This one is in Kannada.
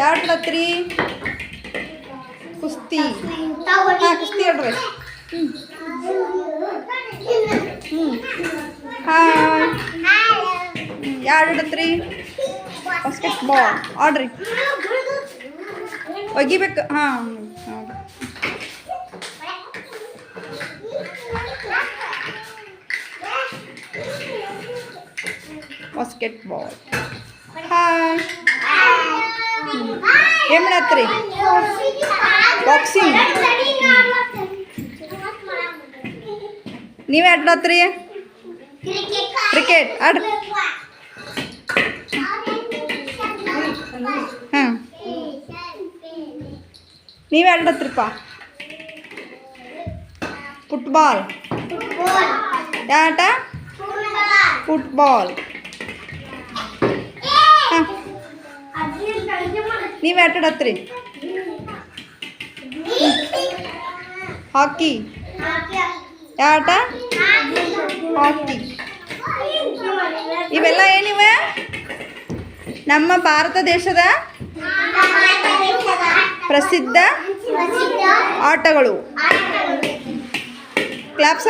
ಯಾರು ಆಡ್ಲತ್ರಿ ಕುಸ್ತಿ. ಹಾಂ, ಕುಸ್ತಿ ಆಡ್ರಿ ಹ್ಞೂ ಹಾಂ ಯಾರು ಆಡತ್ರಿ ಬಾಸ್ಕೆಟ್ ಬಾಲ್ ಆಡ್ರಿ. ಒಗಿಬೇಕು. ಹಾಂ ಬಾಸ್ಕೆಟ್ ಬಾಲ್ ಹಾಯ್ ಏನು ಮಾಡತ್ರಿ ಬಾಕ್ಸಿಂಗ್ ನೀವೇ ಆಡ್ಲತ್ರಿ ಕ್ರಿಕೆಟ್ ಆಡ್ರಿ ಹಾಂ ನೀವೇ ಆಡ್ಲತ್ರಿಪ್ಪ ಫುಟ್ಬಾಲ್ ಯಾವ ಆಟ ಫುಟ್ಬಾಲ್ ನೀವೇ ಆಟ ಹತ್ರಿ? ಹಾಕಿ. ಆಟ ಹಾಕಿ. ಇವೆಲ್ಲ ಏನಿವೆ? ನಮ್ಮ ಭಾರತ ದೇಶದ ಪ್ರಸಿದ್ಧ ಆಟಗಳು. ಕ್ಲಾಪ್ಸ್